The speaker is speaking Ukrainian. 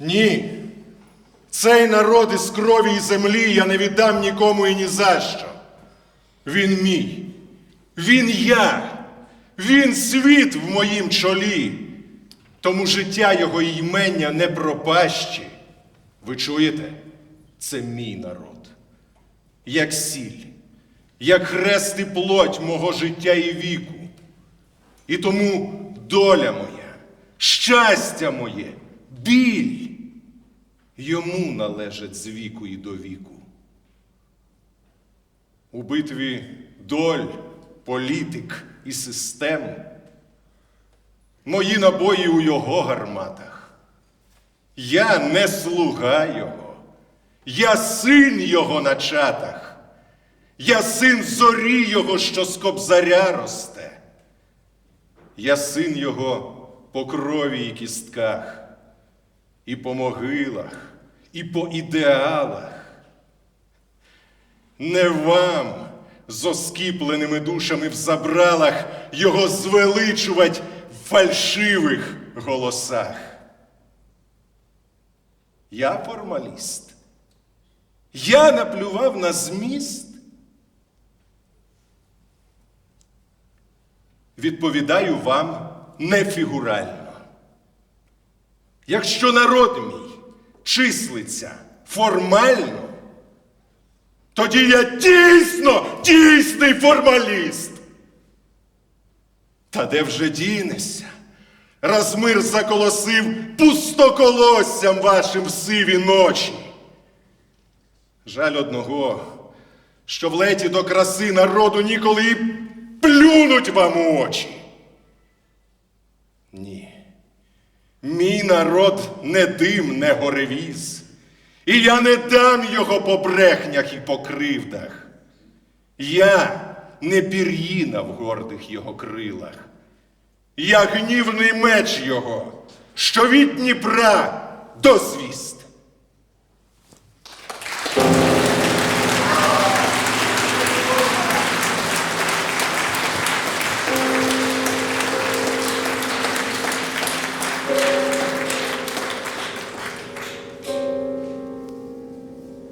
Ні. Цей народ із крові і землі я не віддам нікому і ні за що. Він мій. Він я. Він світ в моїм чолі. Тому життя його ймення не пропащі. Ви чуєте? Це мій народ. Як сіль, як хрест і плоть мого життя і віку. І тому доля моя, щастя моє, біль йому належить з віку і до віку. У битві доль, політик і систем мої набої у його гарматах. Я не слуга його, я син його на чатах, я син зорі його, що з кобзаря росте. Я син його по крові і кістках, і по могилах, і по ідеалах. Не вам з оскіпленими душами в забралах його звеличувать в фальшивих голосах. Я формаліст. Я наплював на зміст. Відповідаю вам нефігурально. Якщо народ мій числиться формально, тоді я дійсно дійсний формаліст. Та де вже дінешся? Раз мир заколосив пустоколоссям вашим сиві ночі. Жаль одного, що в леті до краси народу ніколи плюнуть вам очі. Ні. Мій народ не дим, не горевіз, і я не дам його по брехнях і по кривдах. Я не пір'їна в гордих його крилах. Я гнівний меч його, що від Дніпра до звіст.